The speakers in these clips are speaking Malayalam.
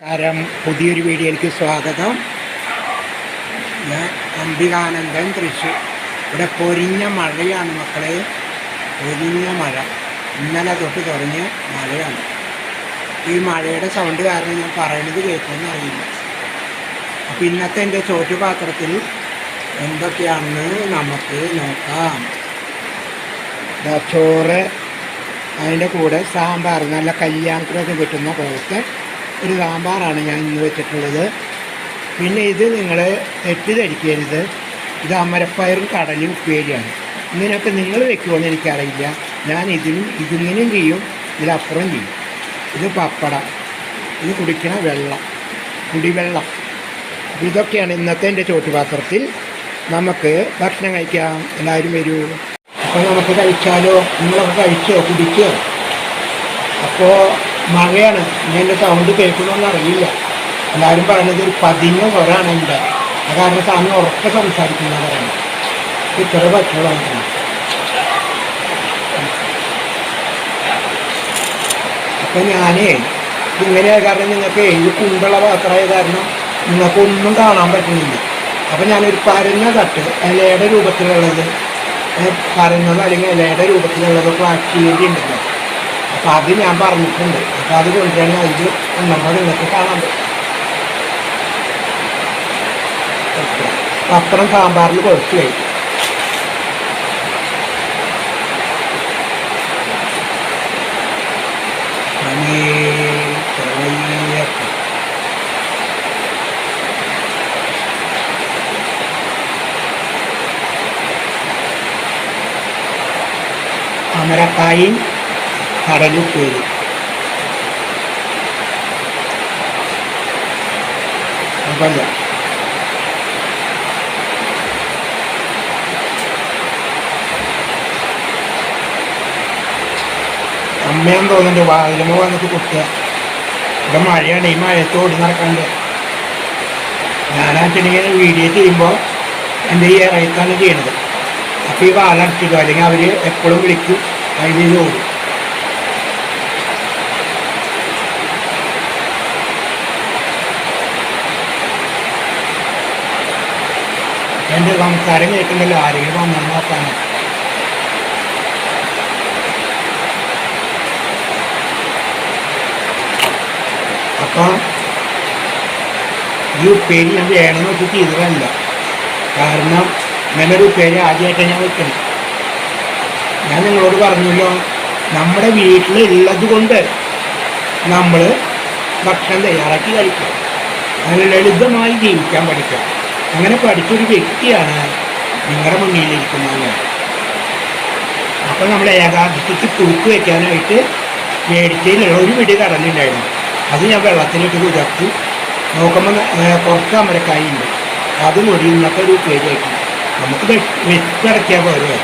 നമസ്കാരം. പുതിയൊരു വീഡിയോയിലേക്ക് സ്വാഗതം. ഞാൻ അംബികാനന്ദൻ തൃശ്ശൂർ ഇവിടെ പൊരിഞ്ഞ മഴയാണ് മക്കളെ. പൊരിഞ്ഞ മഴ. ഇന്നലെ തൊട്ട് തുടങ്ങിയ മഴയാണ്. ഈ മഴയുടെ സൗണ്ട് കാരണം ഞാൻ പറയുന്നത് കേൾക്കുമെന്ന് അറിയില്ല. അപ്പം ഇന്നത്തെ എന്റെ ചോറ്റുപാത്രത്തിൽ എന്തൊക്കെയാണെന്ന് നമുക്ക് നോക്കാം. ചോറ് അതിന്റെ കൂടെ സാമ്പാർ നല്ല കല്യാണത്തിനൊക്കെ കിട്ടുന്ന പോലത്തെ ഒരു സാമ്പാറാണ് ഞാൻ ഇന്ന് വെച്ചിട്ടുള്ളത്. പിന്നെ ഇത് നിങ്ങൾ തെറ്റിദ്ധരിക്കരുത്. ഇത് അമരപ്പയറും കടലും ഉപ്പേരിയാണ്. ഇങ്ങനെയൊക്കെ നിങ്ങൾ വെക്കുമെന്ന് എനിക്കറിയില്ല. ഞാൻ ഇതിനും ഇതിങ്ങനെയും ചെയ്യും ഇതിലപ്പുറം ചെയ്യും. ഇത് പപ്പട ഇത് കുടിക്കണ വെള്ളം കുടിവെള്ളം. അപ്പോൾ ഇതൊക്കെയാണ് ഇന്നത്തെ എന്റെ ചോറ്റുപാത്രത്തിൽ. നമുക്ക് ഭക്ഷണം കഴിക്കാം. എല്ലാവരും വരൂ. അപ്പോൾ നമുക്ക് കഴിച്ചാലോ? നിങ്ങളൊക്കെ കഴിച്ചോ? കുടിക്കോ? അപ്പോൾ മഴയാണ്. ഇനി എന്റെ സൗണ്ട് കേൾക്കണമെന്ന് അറിയില്ല. എല്ലാവരും പറയുന്നത് ഒരു പതിഞ്ഞ സ്വരാണ് എന്റെ കാരണം സാമി ഉറക്കെ സംസാരിക്കുന്ന പറയുന്നത്. ഇത്ര പറ്റുള്ളതാണ് അപ്പം ഞാനേ ഇങ്ങനെയായ കാരണം നിങ്ങൾക്ക് ഏഴ് കുണ്ടുള്ള പാത്രമായ കാരണം നിങ്ങൾക്കൊന്നും കാണാൻ പറ്റുന്നില്ല. അപ്പം ഞാനൊരു പരന്ന തട്ട് ഇലയുടെ രൂപത്തിലുള്ളത് പരന്നത് അല്ലെങ്കിൽ ഇലയുടെ രൂപത്തിലുള്ളത് പ്ലാസ്റ്റിക് ഉണ്ടല്ലോ അപ്പം അത് ഞാൻ പറഞ്ഞിട്ടുണ്ട്. അപ്പം അത് കൊണ്ടുവരാൻ അതിൽ നമ്മൾ നിങ്ങൾക്ക് കാണാൻ പറ്റും. പപ്പടം സാമ്പാറിൽ കുഴപ്പമില്ല അമരക്കായും കടലുപ്പേരി. അതല്ല. അമ്മയാന്ന് തോന്നുന്നുണ്ട് വാതിലുമ്പോ വന്നിട്ട് കുത്തുക. ഇവിടെ മഴയാണ് ഈ മഴയത്ത് ഓടി നടക്കാണ്ട്. ഞാനാച്ചിട്ടുണ്ടെങ്കിൽ വീഡിയോ ചെയ്യുമ്പോൾ എന്റെ ഈ ഇറയത്താണ് ചെയ്യണത്. അപ്പോൾ ഈ വാലടച്ചിടും അല്ലെങ്കിൽ അവർ എപ്പോഴും വിളിക്കും അതിൽ ഓടും. എന്റെ സംസാരം കേൾക്കുന്നില്ല ആരെങ്കിലും വന്നു നോക്കാനോ അപ്പം ഈ ഉപ്പേരി ഞാൻ വേണമെന്ന് വെച്ച് ചെയ്തതല്ല കാരണം ഒരു ഉപ്പേരി ആദ്യമായിട്ടാണ് ഞാൻ വെക്കണം ഞാൻ നിങ്ങളോട് പറഞ്ഞല്ലോ നമ്മുടെ വീട്ടിലുള്ളത് കൊണ്ട് നമ്മൾ ഭക്ഷണം തയ്യാറാക്കി കഴിക്കുക അങ്ങനെ ലളിതമായി ജീവിക്കാൻ പഠിക്കുക അങ്ങനെ പഠിച്ചൊരു വ്യക്തിയാണ് നിങ്ങളുടെ മുന്നിലിരിക്കുന്നത് അപ്പോൾ അപ്പം നമ്മൾ ഏകാഗ്രത്തിൽ കുറുക്ക് വയ്ക്കാനായിട്ട് മേടിച്ചതിലുള്ള ഒരു പിടി കടലുണ്ടായിരുന്നു അത് ഞാൻ വെള്ളത്തിലിട്ട് കുതിർത്തി നോക്കുമ്പോൾ കുറച്ച് അമരക്കായി ഉണ്ട് അത് മുടി ഇന്നത്തെ ഒരു ഉപ്പേരി ആക്കി നമുക്ക് വെച്ചടക്കിയാൽ പോരെ.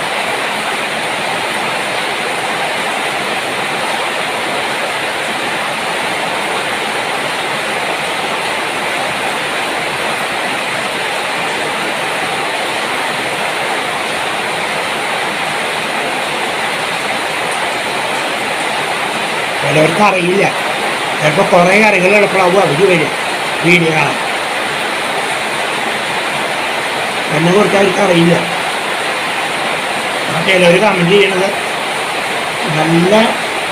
ചിലവർക്ക് അറിയില്ല. ചിലപ്പോൾ കുറേ കറികൾ എളുപ്പമാവും അവർ വരും വീഡിയോ കാണാൻ. എന്നെ കുറിച്ച് അവർക്ക് അറിയില്ല. ചിലവർ കമന്റ് ചെയ്യണത് നല്ല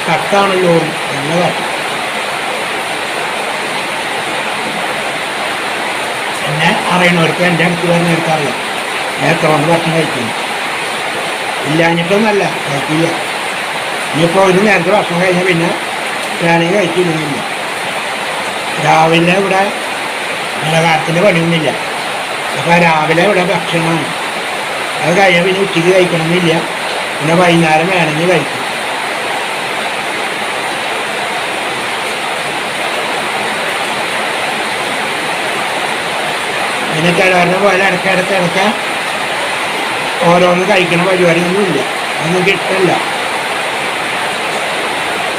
കട്ടാണല്ലോ. നല്ലതാണ് എന്നെ അറിയണവർക്ക് എന്റെ അടുത്ത് വരുന്നവർക്ക് അറിയാം. ഞാൻ എത്ര കൊണ്ട് ഭക്ഷണം കഴിക്കുന്നു. ഇല്ലാഞ്ഞിട്ടൊന്നല്ല കഴിക്കില്ല ഇനിയിപ്പോൾ ഒരു നേരത്തെ ഭക്ഷണം കഴിഞ്ഞാൽ പിന്നെ വേണമെങ്കിൽ കഴിച്ചിരുന്നില്ല രാവിലെ ഇവിടെ നിലകാലത്തിന്റെ പണിയൊന്നുമില്ല. അപ്പോൾ രാവിലെ ഇവിടെ ഭക്ഷണമാണ്. അത് കഴിയാൻ പിന്നെ ഉച്ചയ്ക്ക് കഴിക്കണമെന്നില്ല. പിന്നെ വൈകുന്നേരം വേണമെങ്കിൽ കഴിക്കും. പിന്നെ ചിലവരുടെ പോലെ ഇടയ്ക്കിടയ്ക്ക് ഇടയ്ക്ക് ഓരോന്ന് കഴിക്കണ പരിപാടിയൊന്നുമില്ല. അതൊന്നും കിട്ടില്ല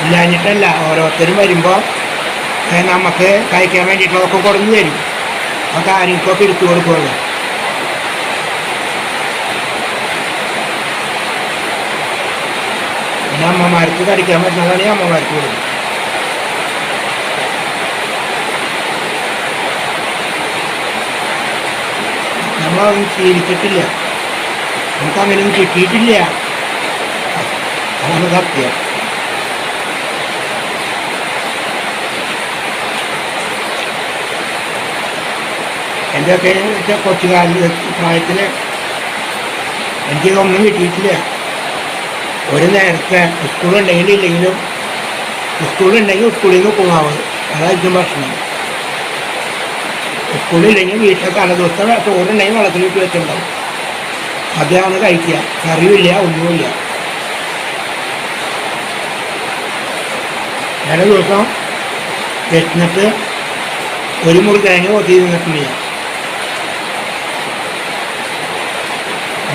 ഇല്ലാഞ്ഞിട്ടല്ല. ഓരോരുത്തരും വരുമ്പോൾ നമുക്ക് കഴിക്കാൻ വേണ്ടിയിട്ടുള്ളതൊക്കെ കൊടുന്നു തരും. അതൊക്കെ ആരെങ്കിലൊക്കെ എടുത്തു കൊടുക്കുള്ളൂ. പിന്നെ അമ്മമാർക്ക് കടിക്കാൻ പറ്റുന്നതാണ് അമ്മമാർക്ക് കൊടുക്കും നമ്മളതൊന്നും ശീലിച്ചിട്ടില്ല. നമുക്കങ്ങനെയൊന്നും കിട്ടിയിട്ടില്ല. അതാണ് സത്യം. എന്റെയൊക്കെ കൊച്ചുകാലിൽ പ്രായത്തിൽ എനിക്കിതൊന്നും കിട്ടിയിട്ടില്ല. ഒരു നേരത്തെ സ്കൂളുണ്ടെങ്കിലും ഇല്ലെങ്കിലും സ്കൂളുണ്ടെങ്കിൽ സ്കൂളിൽ നിന്ന് പോകാവുന്നത് അതായിരിക്കും ഭക്ഷണം സ്കൂളില്ലെങ്കിൽ വീട്ടിലെ തലേദിവസത്തെ ചോറുണ്ടെങ്കിൽ വെള്ളത്തിലിട്ട് വെച്ചിട്ടുണ്ടാവും. അതാണ് കഴിക്കുക. കറിയില്ല ഒന്നുമില്ല. ചില ദിവസം വെച്ചിട്ട് ഒരു മുറി കഴിഞ്ഞ് കൊത്തി നിന്നിട്ടില്ല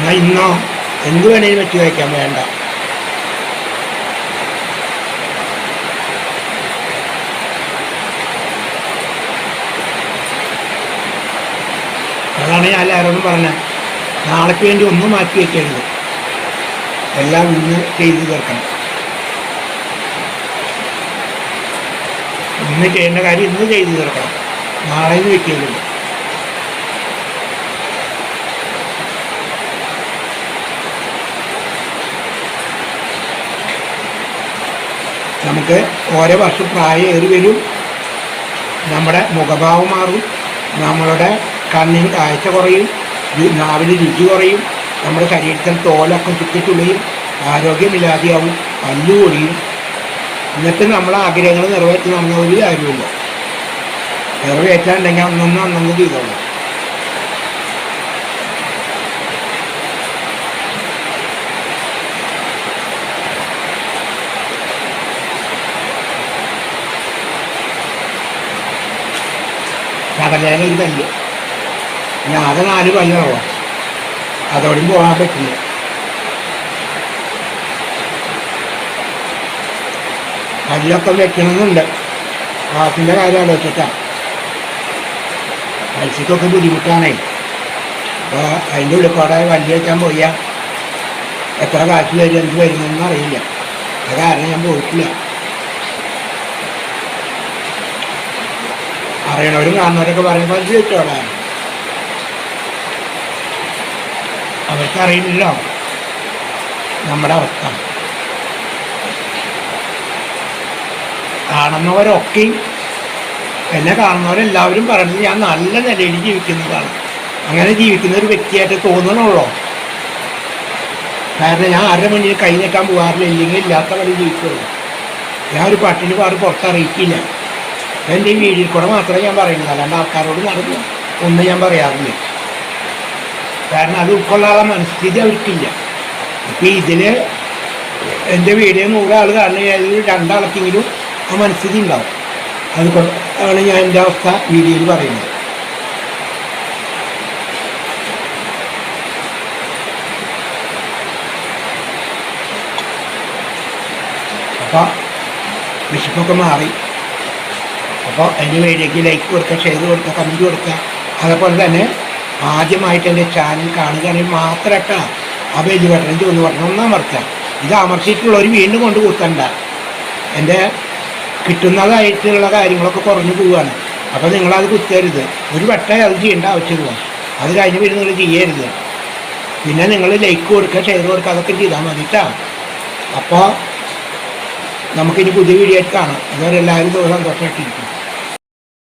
എന്നാൽ ഇന്നോ? എന്ത് വേണേലും വെച്ച് കഴിക്കാൻ വേണ്ട. അതാണ് ഞാൻ എല്ലാവരോടും പറഞ്ഞത് നാളേക്ക് വേണ്ടി ഒന്നും മാറ്റി വയ്ക്കരുത് എല്ലാം ഇന്ന് ചെയ്ത് തീർക്കണം. ഇന്ന് ചെയ്യേണ്ട കാര്യം ഇന്ന് ചെയ്ത് തീർക്കണം. നാളെ വെക്കരുത്. നമുക്ക് ഓരോ വർഷം പ്രായം ഏറി വരും. നമ്മുടെ മുഖഭാവം മാറും. നമ്മളുടെ കണ്ണിന് കാഴ്ച കുറയും. നാവിന് രുചി കുറയും. നമ്മുടെ ശരീരത്തിൽ തോലൊക്കെ ചുറ്റിച്ചുള്ളിയും ആരോഗ്യമില്ലാതെയാവും. പല്ലു പൊടിയും എന്നിട്ട് നമ്മളെ ആഗ്രഹങ്ങൾ നിറവേറ്റി നമ്മൾ ഒരു കാര്യമില്ല നിറവേറ്റാണ്ടെങ്കിൽ അന്നൊന്നും അന്നൊന്നും ചെയ്തോളൂ. കടലേന ഒരു കല്ല് ഞാൻ ആകെ നാല് പല്ലുള്ളൂ അതോടും പോകാൻ പറ്റില്ല. പല്ലൊക്കെ വെക്കണമെന്നുണ്ട്. ക്ലാസിന്റെ കാര്യം ആലോചിച്ചിട്ടാ. പൈസക്കൊക്കെ ബുദ്ധിമുട്ടാണേ. അപ്പോൾ അതിന്റെ ഉള്ളിൽ കൂടെ വണ്ടി വെക്കാൻ പോയാൽ എത്ര കാശ് വരും എന്ത് വരുന്നൊന്നും അറിയില്ല. അത് കാരണം ഞാൻ പോയിട്ടില്ല. അറിയണവരും കാണുന്നവരൊക്കെ പറയുമ്പോൾ പൈസ വെച്ചോളാം അവർക്കറിയില്ലല്ലോ. നമ്മുടെ അവസ്ഥ കാണുന്നവരൊക്കെയും എന്നെ കാണുന്നവരെല്ലാവരും പറയുന്നത് ഞാൻ നല്ല നിലയിൽ ജീവിക്കുന്നതാണ്. അങ്ങനെ ജീവിക്കുന്ന ഒരു വ്യക്തിയായിട്ട് തോന്നണുള്ളോ. കാരണം ഞാൻ ആരുടെ മുന്നിൽ കൈ നീക്കാൻ പോകാറില്ല ഇല്ലെങ്കിൽ ഇല്ലാത്ത വഴി ജീവിക്കുള്ളൂ. ഞാൻ ഒരു പട്ടിണി പാട് പുറത്തറിയിക്കില്ല എന്റെ ഈ വീഡിയോയിൽ കൂടെ മാത്രമേ ഞാൻ പറയുന്നത് അല്ലാണ്ട് ആൾക്കാരോട് നടന്ന് ഒന്നും ഞാൻ പറയാറില്ല. കാരണം അത് ഉൾക്കൊള്ളാനുള്ള മനസ്ഥിതി അവർക്കില്ല. ഇപ്പം ഇതിൽ എന്റെ വീഡിയോ നൂറാൾ കാണുന്നതിൽ രണ്ടാൾക്കെങ്കിലും ആ മനസ്ഥിതി ഉണ്ടാവും. അത് ആണ് ഞാൻ എന്റെ അവസ്ഥ വീഡിയോയിൽ പറയുന്നത്. അപ്പം വിശപ്പൊക്കെ മാറി. അപ്പോൾ എന്റെ വീഡിയോയ്ക്ക് ലൈക്ക് കൊടുക്കുക ഷെയർ കൊടുക്കുക കമന്റ് കൊടുക്കുക. അതേപോലെ തന്നെ ആദ്യമായിട്ട് എന്റെ ചാനൽ കാണുകയാണെങ്കിൽ മാത്രമായിട്ടാ ആ പേജ് ബട്ടൺ ഒന്ന് പറഞ്ഞു ഒന്നാം വർക്ക ഇത് അമർത്തിയിട്ടുള്ളവർ വീണ്ടും കൊണ്ട് കൊടുക്കണ്ട. എന്റെ കിട്ടുന്നതായിട്ടുള്ള കാര്യങ്ങളൊക്കെ കുറഞ്ഞു പോവുകയാണ്. അപ്പോൾ നിങ്ങളത് കുത്തരുത്. ഒരു വട്ടം അത് ചെയ്യേണ്ട ആവശ്യമില്ല. അത് കഴിഞ്ഞ് പിന്നെ നിങ്ങൾ ചെയ്യരുത്. പിന്നെ നിങ്ങൾ ലൈക്ക് കൊടുക്കുക ഷെയർ കൊടുക്കുക അതൊക്കെ ചെയ്താൽ മതി കേട്ടോ. അപ്പോൾ നമുക്കിനി പുതിയ വീഡിയോ ആയിട്ട് കാണാം. അതുവരെ എല്ലാവരും സന്തോഷമായിട്ടിരിക്കും.